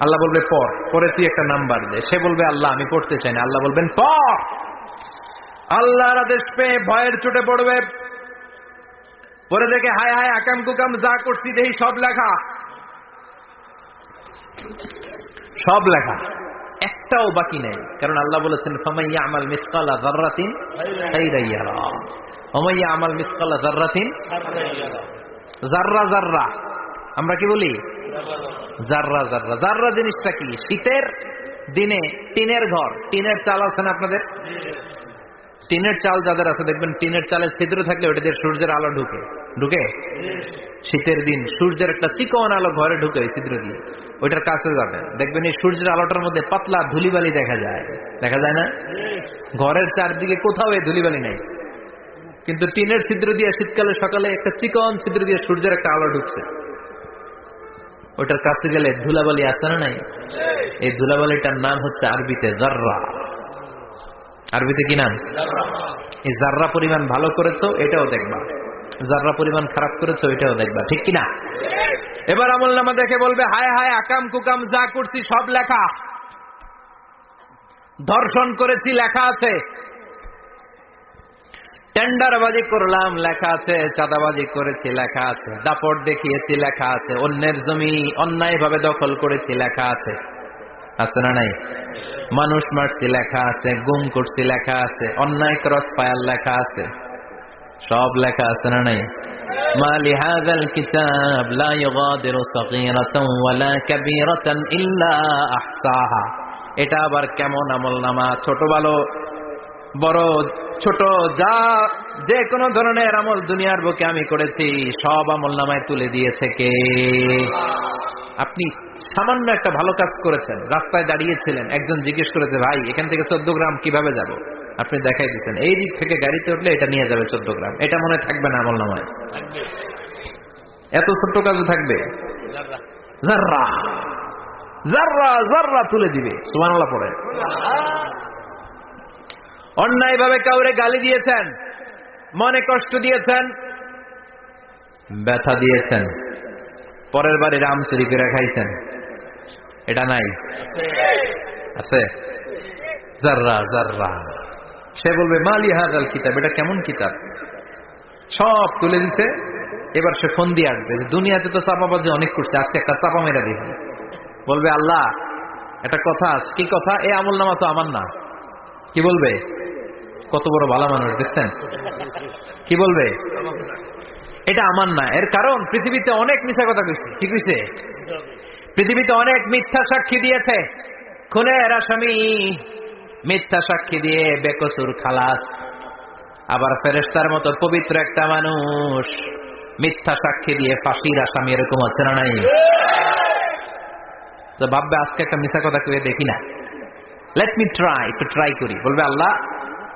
আল্লাহ বলবে পর পরে তুই একটা নাম্বার দে। সে বলবে আল্লাহ আমি পড়তে চাই না। আল্লাহ বলবেন পর আল্লাহর আদেশ পেয়ে ভয়ের চোটে পড়বে। পরে দেখে হায় হায় আকাম কুকাম যা করছি দেখি সব লেখা। সব লেখা। একটাও বাকি নেই। কারণ আল্লাহ বলেছেন ফমাইয়া আমাল মিসকালা জাররাতিন আমাল মিসকালা জাররাতিন জাররা জাররা আমরা কি বলি? জাররা জাররা। জাররা জিনিসটা কি? শীতের দিনে টিনের ঘর। টিনের চাল আছে না আপনাদের? টিনের চাল যাদের আছে, দেখবেন টিনের চালের ছিদ্র থাকলে ওটা দিয়ে সূর্যের আলো ঢুকে। ঢুকে? শীতের দিন সূর্যের একটা চিকন আলো ঘরে ঢুকে ওই ছিদ্র দিয়ে। ওইটার কাছে যাবেন। দেখবেন এই সূর্যের আলোটার মধ্যে পাতলা ধুলিবালি দেখা যায়। দেখা যায় না? ঘরের চারদিকে কোথাও এই ধুলিবালি নেই। কিন্তু টিনের ছিদ্র দিয়ে শীতকালে সকালে একটা চিকন ছিদ্র দিয়ে সূর্যের একটা আলো ঢুকছে। ওটার কাছে গেলে ধুলাবালি আসে না নাই? এই ধুলাবালিটার নাম হচ্ছে আরবিতে জাররা। আরবিতে কি নাম? এই জাররা পরিমাণ ভালো করেছ, এটাও দেখবা। জাররা পরিমাণ খারাপ করেছ, এটাও দেখবা। ঠিক কিনা? এবার আমল নামা দেখে বলবে, হায় হায়, আকাম কুকাম যা করছি সব লেখা। ধর্ষণ করেছি, লেখা আছে। টেন্ডারবাজি করলাম লেখা আছে চাঁদাবাজি করেছি লেখা আছে দাপট দেখিয়েছি লেখা আছে অন্যের জমি অন্যায় ভাবে দখল করেছি লেখা আছে আছে না নাই মানুষ মারছি লেখা আছে গুম করছি লেখা আছে অন্যায় ক্রস ফায়ার লেখা আছে সব লেখা আছে না নাই ما لهذا الكتاب لا يغادر صغيرة ولا كبيرة إلا أحصاها এটা আবার কেমন আমল নামা ছোট ভালো বড় ছোট যা যে কোনো ধরনের আমল দুনিয়ার বুকে আমি করেছি সব আমল নামায় তুলে দিয়েছে কে? আপনি সামান্য একটা ভালো কাজ করেছেন রাস্তায় দাঁড়িয়েছিলেন একজন জিজ্ঞেস করেছে ভাই এখান থেকে চোদ্দ গ্রাম কীভাবে যাব? আপনি দেখাই দিচ্ছেন এই দিক থেকে গাড়িতে উঠলে এটা নিয়ে যাবে চোদ্দ গ্রাম এটা মনে থাকবে না আমল নামায়। এত ছোট্ট কাজও থাকবে? জাররা জাররা জাররা তুলে দিবে সুবহানাল্লাহ পড়ে অন্যায় ভাবে কাউরে গালি দিয়েছেন, মনে কষ্ট দিয়েছেন, ব্যথা দিয়েছেন, পরের বাড়ি রাম চুরি করে খাইছেন। এটা নাই। আছে? জাররা জাররা সে বলবে, মালি হাজাল কিতাব, এটা কেমন কিতাব? সব তুলে দিছে। এবার সে ফোন দিয়ে আসবে দুনিয়াতে তো চাপাবাজি অনেক করছে, আজকে একটা চাপা মেরা দিবে বলবে, আল্লাহ, একটা কথা আছে। কি কথা? এই আমল নামা তো আমার না। কি বলবে? কত বড় ভালো মানুষ, দেখছেন? কি বলবে? এটা আমার না, এর কারণ পৃথিবীতে অনেক মিথ্যা কথা কইছে, কি কইছে? পৃথিবীতে অনেক মিথ্যা সাক্ষী দিয়েছে। খুনের আসামি মিথ্যা সাক্ষী দিয়ে বেকসুর খালাস। আবার ফেরেস্তার মতো পবিত্র একটা মানুষ, মিথ্যা সাক্ষী দিয়ে ফাঁসির আসামি এরকম আছে না নাই? তো ভাববে, আজকে একটা মিথ্যা কথা কয়ে দেখি না। লেট মি ট্রাই একটু ট্রাই করি। বলবে, আল্লাহ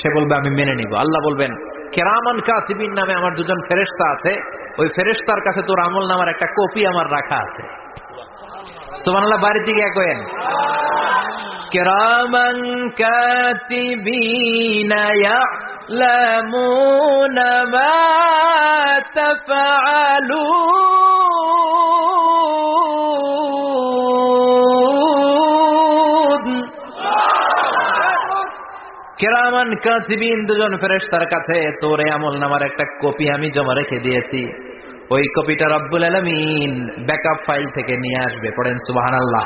সে বলবে আমি মেনে নিব আল্লাহ বলবেন কেরামান কাসিবিন নামে আমার দুজন ফেরেস্তা আছে ওই ফেরেস্তার কাছে তোর আমল নামার একটা কপি আমার রাখা আছে সুবহানাল্লাহ বাড়ি থেকে একয়েন কেরামান কাতিবিন يعلمون ما تفعلون কেরামান কাসিবিন দুজন ফেরেশতার কাছে তোর আমল নামার একটা কপি আমি জমা রেখে দিয়েছি। ওই কপিটা রব্বুল আলমিন ব্যাকআপ ফাইল থেকে নিয়ে আসবে পড়েন সুবহানাল্লাহ।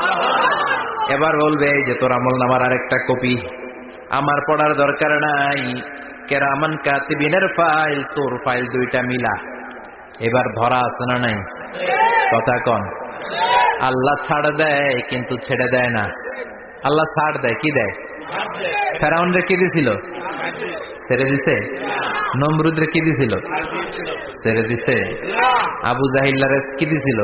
এবার বলবে এই যে তোর আমল নামার আরেকটা কপি। আমার পড়ার দরকার নাই। কেরামান কাতিবিনের ফাইল তোর ফাইল দুইটা মিলা। এবার ধরা আছে না নাই? কথা কন। আল্লাহ ছাড় দেয় কিন্তু ছেড়ে দেয় না। আল্লাহ ছাড় দেয়, কি দেয়? ফেরাউন রে কি দিছিল? ছেড়ে দিছে? নমরুদ রে কি দিছিল? ছেড়ে দিছে? আবু জাহিল্লা রে কি দিছিল?